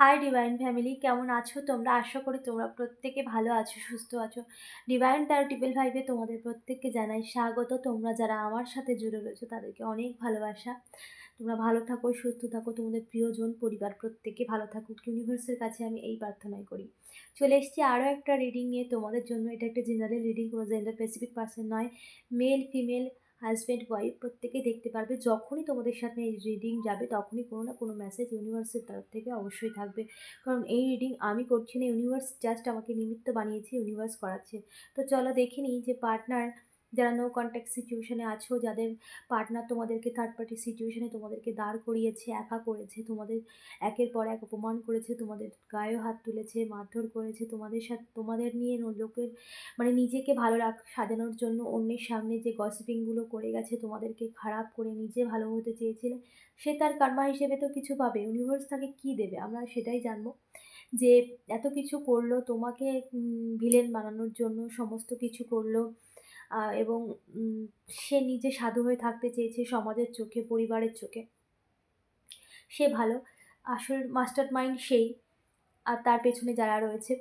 Hi divine family কেমন আছো? তোমরা আশা করি তোমরা প্রত্যেকে ভালো আছো, সুস্থ আছো। ডিভাইন ট্যারো টিপল ফাইভে তোমাদের প্রত্যেককে জানাই স্বাগত। তোমরা যারা আমার সাথে জুড়ে রয়েছো, তাদেরকে অনেক ভালোবাসা। তোমরা ভালো থাকো, সুস্থ থাকো। তোমাদের প্রিয়জন, পরিবার প্রত্যেকে ভালো থাকুক। ইউনিভার্সের কাছে আমি এই প্রার্থনাই করি। চলে এসেছি আরও একটা রিডিং নিয়ে। তোমাদের জন্য এটা একটা জেনারেল রিডিং কোনো জেন্ডার স্পেসিফিক পার্সন নয়। মেল ফিমেল হাজব্যান্ড ওয়াইফ প্রত্যেকেই দেখতে পারবে। যখনই তোমাদের সাথে এই রিডিং যাবে, তখনই কোনো না কোনো মেসেজ ইউনিভার্সের তরফ থেকে অবশ্যই থাকবে। কারণ এই রিডিং আমি করছি না ইউনিভার্স জাস্ট আমাকে নিমিত্ত বানিয়েছে ইউনিভার্স করাচ্ছে। তো চলো দেখে নিই যে পার্টনার যারা নো কন্ট্যাক্ট সিচুয়েশানে আছো, যাদের পার্টনার তোমাদেরকে থার্ড পার্টি সিচুয়েশানে তোমাদেরকে দাঁড় করিয়েছে, একা করেছে, তোমাদের একের পর এক অপমান করেছে, তোমাদের গায়েও হাত তুলেছে, মারধর করেছে, তোমাদের সাথে, তোমাদের নিয়ে লোকের মানে নিজেকে ভালো রাখ, সাজানোর জন্য অন্যের সামনে যে গসিপিংগুলো করে গেছে, তোমাদেরকে খারাপ করে নিজে ভালো হতে চেয়েছিলে, সে তার কর্মা হিসেবে তো কিছু পাবে। ইউনিভার্স তাকে কী দেবে? আমরা সেটাই জানব যে এত কিছু করল, তোমাকে ভিলেন বানানোর জন্য, সমস্ত কিছু করল এবং সে নিজে সাধু হয়ে থাকতে চেয়েছে সমাজের চোখে, পরিবারের চোখে। সে ভালো। আসল মাস্টার মাইন্ড সেই। আর তার পেছনে যারা রয়েছে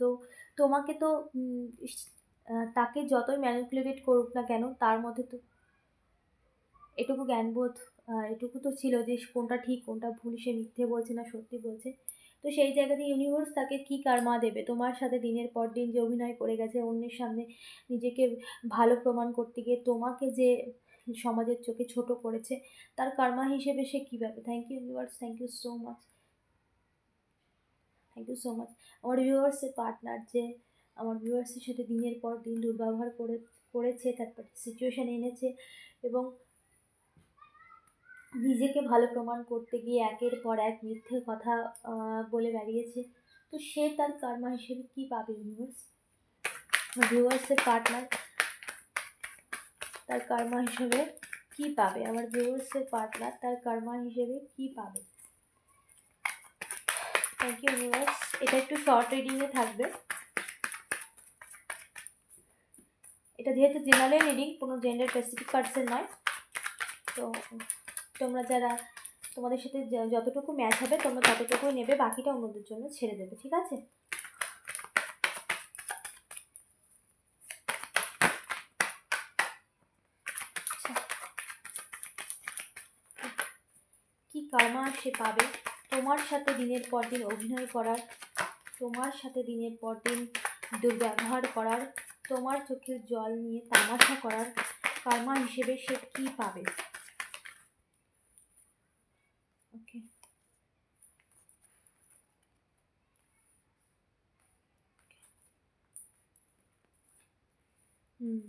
তো তোমাকে তো তাকে যতই ম্যানিপুলেটেড করুক না কেন, তার মধ্যে তো এটুকু জ্ঞানবোধ এটুকু তো ছিল যে কোনটা ঠিক, কোনটা ভুল সে মিথ্যে বলছে না সত্যি বলছে। তো সেই জায়গাতে ইউনিভার্স তাকে কী কারমা দেবে? তোমার সাথে দিনের পর দিন যে অভিনয় করে গেছে, অন্যের সামনে নিজেকে ভালো প্রমাণ করতে গিয়ে তোমাকে যে সমাজের চোখে ছোট করেছে, তার কারমা হিসেবে সে কী পাবে thank you universe thank you so much thank you so much আমার ভিউয়ার্সের পার্টনার যে আমার ভিউয়ার্সের সাথে দিনের পর দিন দুর্ব্যবহার করে, করেছে তারপর সিচুয়েশান এনেছে এবং নিজেকে ভালো প্রমাণ করতে গিয়ে একের পর এক মিথ্যে কথা বলে বেরিয়েছে তো সে তার কর্মা হিসেবে কী পাবে ইউনিভার্স ভিউয়ার্সের পার্টনার তার কর্মা হিসেবে কী পাবে? আমার ভিউয়ার্সের পার্টনার তার কর্মা হিসেবে কী পাবে? থ্যাংক ইউ ইউনিভার্স এটা একটু শর্ট রিডিংয়ে থাকবে। এটা যেহেতু জেনারেল রিডিং কোনো জেন্ডার স্পেসিফিক পার্সন নয়। তো তোমরা যারা তোমাদের সাথে যতটুকু ম্যাচ হবে, তোমরা ততটুকুই নেবে, বাকিটা অন্যদের জন্য ছেড়ে দেবে, ঠিক আছে? আচ্ছা। কি কারমা সে পাবে? তোমার সাথে দিনের পর দিন অভিনয় করার, তোমার সাথে দিনের পর দিন দুর্ব্যবহার করার, তোমার চোখের জল নিয়ে তামাশা করার কারমা হিসেবে সে কী পাবে ওকে হুম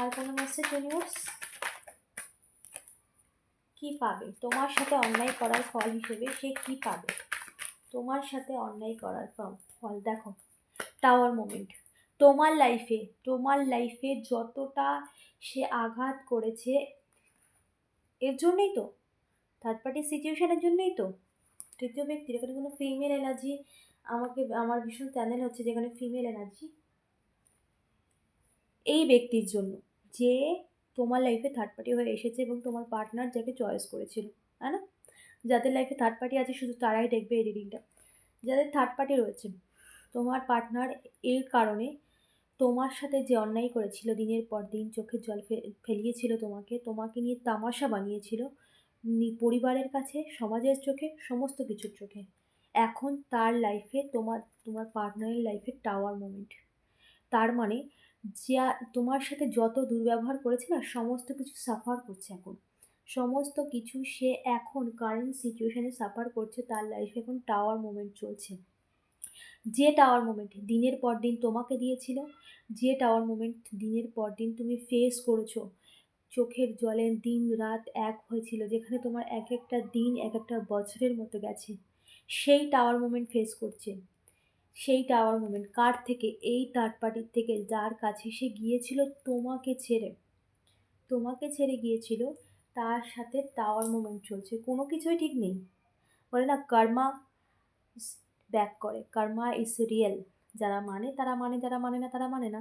আর কোনো মেসেজ ইউনিভার্স কী পাবে? তোমার সাথে অন্যায় করার ফল হিসেবে সে কী পাবে? তোমার সাথে অন্যায় করার ফল দেখো টাওয়ার মোমেন্ট তোমার লাইফে তোমার লাইফে যতটা সে আঘাত করেছে, এর জন্যই তো থার্ড পার্টি সিচুয়েশানের জন্যই তো। তৃতীয় ব্যক্তির এখানে কোনো ফিমেল এনার্জি আমাকে, আমার ভীষণ চ্যানেল হচ্ছে যেখানে ফিমেল এনার্জি এই ব্যক্তির জন্য যে তোমার লাইফে থার্ড পার্টি হয়ে এসেছে এবং তোমার পার্টনার যাকে চয়েস করেছিল, তাই না? যাদের লাইফে থার্ড পার্টি আছে, শুধু তারাই দেখবে এই রিডিংটা যাদের থার্ড পার্টি রয়েছে, তোমার পার্টনার এর কারণে তোমার সাথে যে অন্যায় করেছিল, দিনের পর দিন চোখের জল ফেলিয়েছিল তোমাকে তোমাকে নিয়ে তামাশা বানিয়েছিল পরিবারের কাছে, সমাজের চোখে, সমস্ত কিছুর চোখে। এখন তার লাইফে তোমার তোমার পার্টনারের লাইফে টাওয়ার মোমেন্ট তার মানে যা, তোমার সাথে যত দুর্ব্যবহার করেছে না, সমস্ত কিছু সাফার করছে এখন। সমস্ত কিছু সে এখন কারেন্ট সিচুয়েশানে সাফার করছে, তার লাইফে এখন টাওয়ার মোমেন্ট চলছে। যে টাওয়ার মোমেন্ট দিনের পর দিন তোমাকে দিয়েছিল, যে টাওয়ার মোমেন্ট দিনের পর দিন তুমি ফেস করেছ, চোখের জলে দিন রাত এক হয়েছিল, যেখানে তোমার এক একটা দিন, এক একটা বছরের মতো গেছে। সেই টাওয়ার মোমেন্ট ফেস করছে। সেই টাওয়ার মোমেন্ট কার থেকে? এই থার্ড পার্টির থেকে যার কাছে সে গিয়েছিল তোমাকে ছেড়ে। তোমাকে ছেড়ে গিয়েছিল, তার সাথে টাওয়ার মোমেন্ট চলছে। কোনো কিছুই ঠিক নেই। বলে না কর্মা ব্যাক করে। কর্মা ইজ রিয়েল যারা মানে তারা মানে যারা মানে না, তারা মানে না।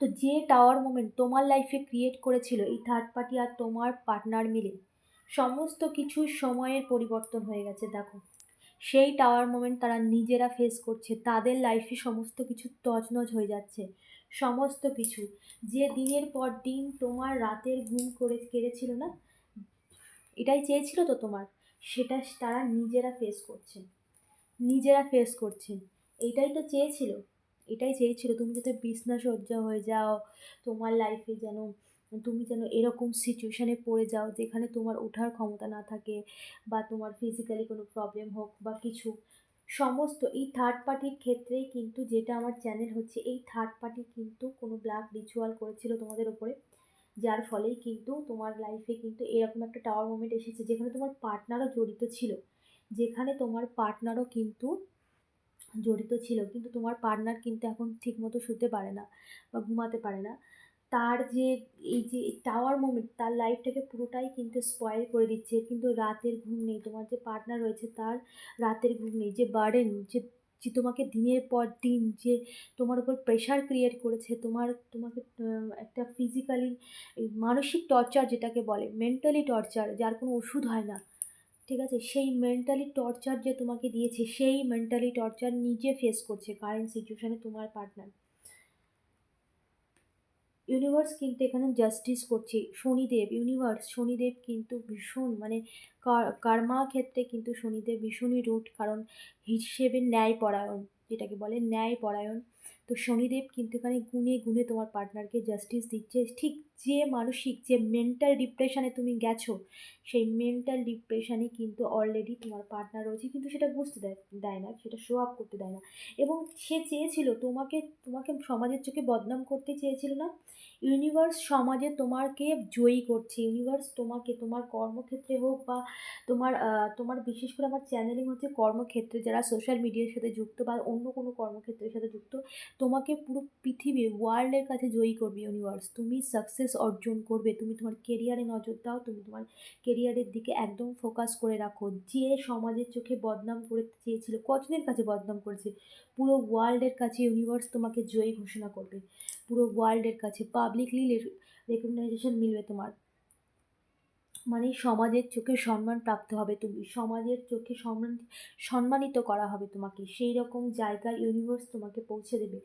তো যে টাওয়ার মোমেন্ট তোমার লাইফে ক্রিয়েট করেছিল, এই থার্ড পার্টি আর তোমার পার্টনার মিলে সমস্ত কিছু সময়ের পরিবর্তন হয়ে গেছে, দেখো। সেই টাওয়ার মোমেন্ট তারা নিজেরা ফেস করছে, তাদের লাইফে সমস্ত কিছু তছনছ হয়ে যাচ্ছে, সমস্ত কিছু। যে দিনের পর দিন তোমার রাতের ঘুম করে, কেড়েছিল না? এটাই চেয়েছিল তো তোমার? সেটা তারা নিজেরা ফেস করছে নিজেরা ফেস করছে এটাই তো চেয়েছিল, এটাই চেয়েছিল, তুমি যাতে বিছনাসজ্জা হয়ে যাও, তোমার লাইফে যেন তুমি যেন এরকম সিচুয়েশানে পড়ে যাও যেখানে তোমার ওঠার ক্ষমতা না থাকে বা তোমার ফিজিক্যালি কোনো প্রবলেম হোক বা কিছু। সমস্ত এই থার্ড পার্টির ক্ষেত্রেই কিন্তু যেটা আমার চ্যানেল হচ্ছে, এই থার্ড পার্টি কিন্তু কোনো ব্ল্যাক রিচুয়াল করেছিল তোমাদের ওপরে যার ফলেই কিন্তু তোমার লাইফে কিন্তু এরকম একটা টাওয়ার মোমেন্ট এসেছে যেখানে তোমার পার্টনারও জড়িত ছিল। যেখানে তোমার পার্টনারও কিন্তু জড়িত ছিল, কিন্তু তোমার পার্টনার কিন্তু এখন ঠিকমতো শুতে পারে না বা ঘুমাতে পারে না। তার যে এই যে টাওয়ার মোমেন্ট তার লাইফটাকে পুরোটাই কিন্তু স্পয়েল করে দিচ্ছে। কিন্তু রাতের ঘুম নেই, তোমার যে পার্টনার রয়েছে তার রাতের ঘুম নেই, যে বার্ডেন যে যে তোমাকে দিনের পর দিন যে তোমার উপর প্রেশার ক্রিয়েট করেছে, তোমার, তোমাকে একটা ফিজিক্যালি মানসিক টর্চার যেটাকে বলে মেন্টালি টর্চার যার কোনো ওষুধ হয় না। ঠিক আছে? সেই মেন্টালি টর্চার যে তোমাকে দিয়েছে, সেই মেন্টালি টর্চার নিজে ফেস করছে কারেন্ট সিচুয়েশানে তোমার পার্টনার ইউনিভার্স কিন্তু এখানে জাস্টিস করছে। শনিদেব ইউনিভার্স শনিদেব কিন্তু ভীষণ মানে কার্মা ক্ষেত্রে কিন্তু শনিদেব ভীষণই রুট, কারণ হিসেবে ন্যায় পরায়ণ, যেটাকে বলে ন্যায় পরায়ণ। তো শনিদেব কিন্তু এখানে গুনে গুনে তোমার পার্টনারকে জাস্টিস দিচ্ছে। ঠিক যে মানসিক যে মেন্টাল ডিপ্রেশনে তুমি গেছো, সেই মেন্টাল ডিপ্রেশনে কিন্তু অলরেডি তোমার পার্টনার রয়েছে, কিন্তু সেটা বুঝতে দেয় দেয় না, সেটা শো আপ করতে দেয় না। এবং সে চেয়েছিল, তোমাকে তোমাকে সমাজের চোখে বদনাম করতে চেয়েছিল না? ইউনিভার্স সমাজে তোমাকে জয়ী করছে ইউনিভার্স তোমাকে, তোমার কর্মক্ষেত্রে হোক বা তোমার তোমার বিশেষ করে আমার চ্যানেলিং হচ্ছে কর্মক্ষেত্রে, যারা সোশ্যাল মিডিয়ার সাথে যুক্ত বা অন্য কোনো কর্মক্ষেত্রের সাথে যুক্ত, তোমাকে পুরো পৃথিবীর ওয়ার্ল্ডের কাছে জয়ী করবে ইউনিভার্স তুমি সাকসেস অর্জন করবে, তুমি তোমার কেরিয়ারে নজর দাও, তুমি তোমার কেরিয়ারের দিকে একদম ফোকাস করে রাখো। যে সমাজের চোখে বদনাম করতে চেয়েছিল কজনের কাছে বদনাম করেছে? পুরো ওয়ার্ল্ডের কাছে ইউনিভার্স তোমাকে জয়ী ঘোষণা করবে। পুরো ওয়ার্ল্ডের কাছে পাবলিকলি রেকগনাইজেশন মিলবে তোমার। মানে সমাজের চোখে সম্মান প্রাপ্ত হবে তুমি। সমাজের চোখে সম্মান, সম্মানিত করা হবে তোমাকে। সেই রকম জায়গায় ইউনিভার্স তোমাকে পৌঁছে দেবে।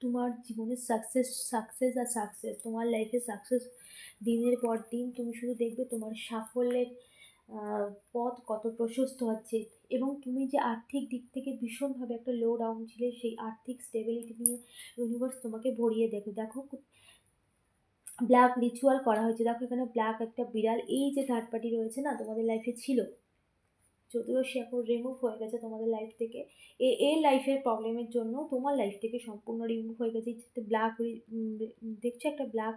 তোমার জীবনের সাকসেস সাকসেস আর সাকসেস তোমার লাইফে সাকসেস দিনের পর দিন তুমি শুধু দেখবে তোমার সাফল্যের পথ কত প্রশস্ত হচ্ছে। এবং তুমি যে আর্থিক দিক থেকে ভীষণভাবে একটা লো ডাউন ছিলে, সেই আর্থিক স্টেবিলিটি নিয়ে ইউনিভার্স তোমাকে ভরিয়ে দেখো দেখো ব্ল্যাক রিচুয়াল করা হয়েছে। দেখো এখানে ব্ল্যাক একটা বিড়াল, এই যে থার্ড পার্টি রয়েছে না, তোমাদের লাইফে ছিল। যদিও সে এখন রিমুভ হয়ে গেছে তোমাদের লাইফ থেকে। এ এর লাইফের প্রবলেমের জন্য তোমার লাইফ থেকে সম্পূর্ণ রিমুভ হয়ে গেছে। ব্ল্যাক দেখছ একটা ব্ল্যাক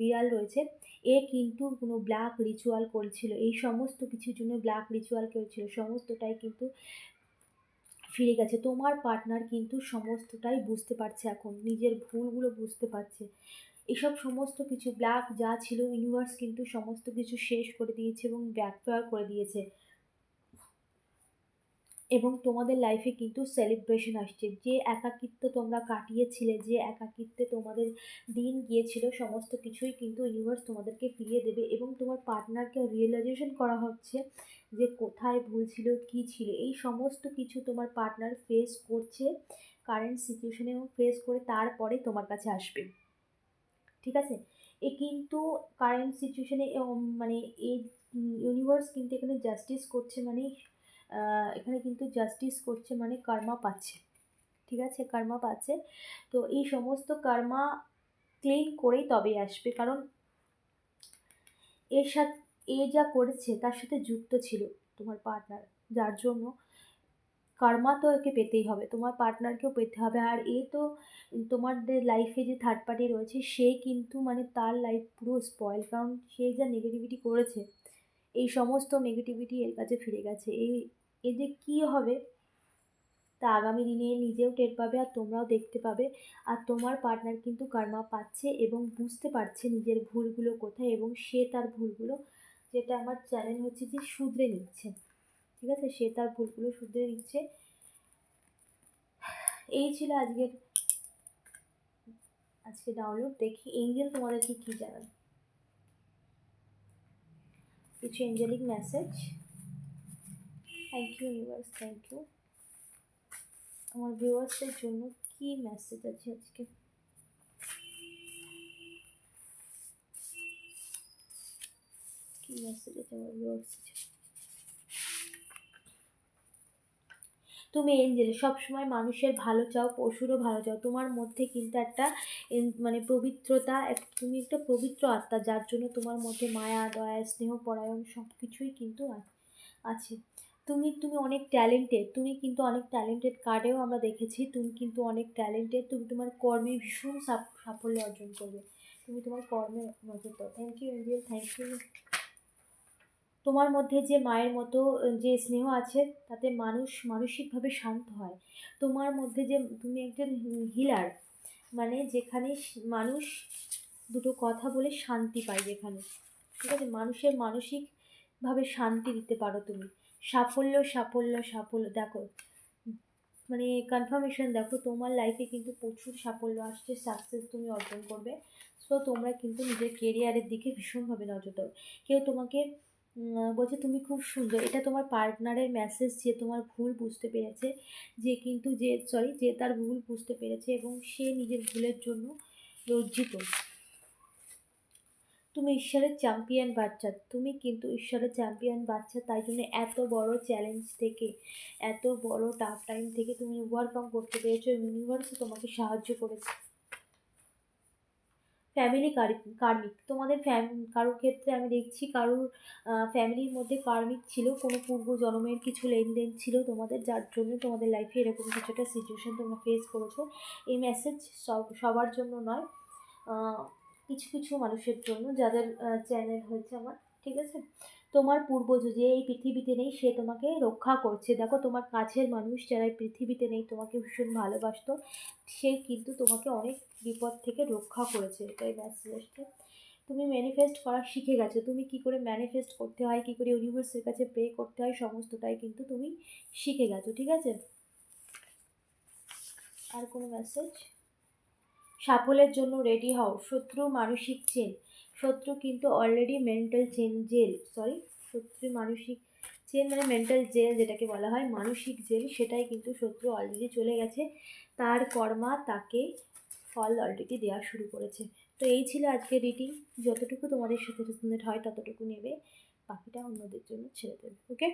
বিড়াল রয়েছে। এ কিন্তু কোনো ব্ল্যাক রিচুয়াল করেছিল। এই সমস্ত কিছুর জন্য ব্ল্যাক রিচুয়াল করেছিল। সমস্তটাই কিন্তু ফিরে গেছে। তোমার পার্টনার কিন্তু সমস্তটাই বুঝতে পারছে এখন। নিজের ভুলগুলো বুঝতে পারছে। এসব সমস্ত কিছু ব্ল্যাক যা ছিল ইউনিভার্স কিন্তু সমস্ত কিছু শেষ করে দিয়েছে এবং ব্যাকফায়ার করে দিয়েছে। এবং তোমাদের লাইফে কিন্তু সেলিব্রেশন আসছে। যে একাকিত্ব তোমরা কাটিয়েছিলে, যে একাকিত্বে তোমাদের দিন গিয়েছিল, সমস্ত কিছুই কিন্তু ইউনিভার্স তোমাদেরকে ফিরিয়ে দেবে এবং তোমার পার্টনারকে রিয়েলাইজেশন করা হচ্ছে যে কোথায় ভুল ছিল, কী ছিল। এই সমস্ত কিছু তোমার পার্টনার ফেস করছে কারেন্ট সিচুয়েশনে ফেস করে তারপরে তোমার কাছে আসবে। ঠিক আছে? এ কিন্তু কারেন্ট সিচুয়েশনে মানে এই ইউনিভার্স কিন্তু এখানে জাস্টিস করছে মানে এখানে কিন্তু জাস্টিস করছে মানে কার্মা পাচ্ছে। ঠিক আছে? কার্মা পাচ্ছে। তো এই সমস্ত কার্মা ক্লেম করেই তবে আসবে। কারণ এর সাথে, এ যা করেছে তার সাথে যুক্ত ছিল তোমার পার্টনার যার জন্য কার্মা তো একে পেতেই হবে, তোমার পার্টনারকেও পেতে হবে। আর এ তো তোমাদের লাইফে যে থার্ড পার্টি রয়েছে, সে কিন্তু মানে তার লাইফ পুরো স্পয়েল কারণ সে যা নেগেটিভিটি করেছে, এই সমস্ত নেগেটিভিটি এর কাছে ফিরে গেছে। এই, এ যে কী হবে, তা আগামী দিনে নিজেও টের পাবে আর তোমরাও দেখতে পাবে। আর তোমার পার্টনার কিন্তু কার্মা পাচ্ছে এবং বুঝতে পারছে নিজের ভুলগুলো কোথায় এবং সে তার ভুলগুলো, যেটা আমার চ্যানেল হচ্ছে যে শুধরে নিচ্ছে। ঠিক আছে? সে তার ভুলগুলো শুধরে নিচ্ছে। এই ছিল আজকের, আজকে ডাউনলোড দেখি এঞ্জেল তোমাদেরকে কী জানান কিছু angelic message thank you universe thank you আমার ভিউয়ার্সদের জন্য কী মেসেজ আছে আজকে? কী মেসেজ আছে আমার ভিউয়ার্স তুমি এঞ্জেল সবসময় মানুষের ভালো চাও, পশুরও ভালো চাও, তোমার মধ্যে কিন্তু একটা মানে পবিত্রতা, এক- তুমি একটা পবিত্র আত্মা, যার জন্য তোমার মধ্যে মায়া, দয়া, স্নেহ, পরায়ণ সব কিছুই কিন্তু আছে। তুমি তুমি অনেক ট্যালেন্টেড তুমি কিন্তু অনেক ট্যালেন্টেড কার্ডেও আমরা দেখেছি, তুমি কিন্তু অনেক ট্যালেন্টেড তুমি তোমার কর্মে ভীষণ সাফ- সাফল্য অর্জন করবে। তুমি তোমার কর্মে নজর দাও thank you angel thank you তোমার মধ্যে যে মায়ের মতো যে স্নেহ আছে, তাতে মানুষ মানসিকভাবে শান্ত হয়। তোমার মধ্যে যে, তুমি একজন হিলার মানে যেখানে মানুষ দুটো কথা বলে শান্তি পায় যেখানে। ঠিক আছে? মানুষের মানসিকভাবে শান্তি দিতে পারো তুমি। সাফল্য সাফল্য সাফল্য, দেখো মানে কনফার্মেশন দেখো, তোমার লাইফে কিন্তু প্রচুর সাফল্য আসছে সাকসেস তুমি অর্জন করবে। সো তোমরা কিন্তু নিজের কেরিয়ারের দিকে ভীষণভাবে নজর দাও। কেউ তোমাকে বলছে তুমি খুব সুন্দর। এটা তোমার পার্টনারের মেসেজ যে তোমার ভুল বুঝতে পেরেছে, যে কিন্তু যে সরি যে তার ভুল বুঝতে পেরেছে এবং সে নিজের ভুলের জন্য লজ্জিত। তুমি ঈশ্বরের চ্যাম্পিয়ন বাচ্চা। তুমি কিন্তু ঈশ্বরের চ্যাম্পিয়ন বাচ্চা, তাই জন্য এত বড় চ্যালেঞ্জ থেকে, এত বড় টাফ টাইম থেকে তুমি ওভারকাম করতে পেরেছ ইউনিভার্সও তোমাকে সাহায্য করেছে। ফ্যামিলি কার্মিক। তোমাদের ফ্যাম কারোর ক্ষেত্রে আমি দেখছি কারোর ফ্যামিলির মধ্যে কার্মিক ছিল, কোনো পূর্ব জন্মের কিছু লেনদেন ছিল তোমাদের, যার জন্য তোমাদের লাইফে এরকম কিছুটা সিচুয়েশান তোমরা ফেস করেছ। এই মেসেজ সব, সবার জন্য নয় কিছু কিছু মানুষের জন্য, যাদের চ্যানেল হয়েছে আমার, ঠিক আছে? তোমার পূর্বজ যে এই পৃথিবীতে নেই, সে তোমাকে রক্ষা করছে। দেখো, তোমার কাছের মানুষ যারা এই পৃথিবীতে নেই, তোমাকে ভীষণ ভালোবাসতো। সে কিন্তু তোমাকে অনেক বিপদ থেকে রক্ষা করেছে। এটাই মেসেজ আসছে তুমি ম্যানিফেস্ট করা শিখে গেছো। তুমি কি করে ম্যানিফেস্ট করতে হয়, কি করে ইউনিভার্সের কাছে প্রে করতে হয়, সমস্তটাই কিন্তু তুমি শিখে গেছো, ঠিক আছে? আর কোনো মেসেজ সাফল্যের জন্য রেডি হও। শত্রু মানসিক চেন শত্রু কিন্তু already mental chain jail sorry শত্রু মানসিক চেন মানে মেন্টাল জেল যেটাকে বলা হয়, মানসিক জেল সেটাই কিন্তু শত্রু অলরেডি চলে গেছে। তার কর্মা তাকে ফল অলরেডি দেওয়া শুরু করেছে। তো এই ছিল আজকের রিডিং যতটুকু তোমাদের সাথে হয় ততটুকু নেবে। বাকিটা অন্যদের জন্য ছেড়ে দেবে ওকে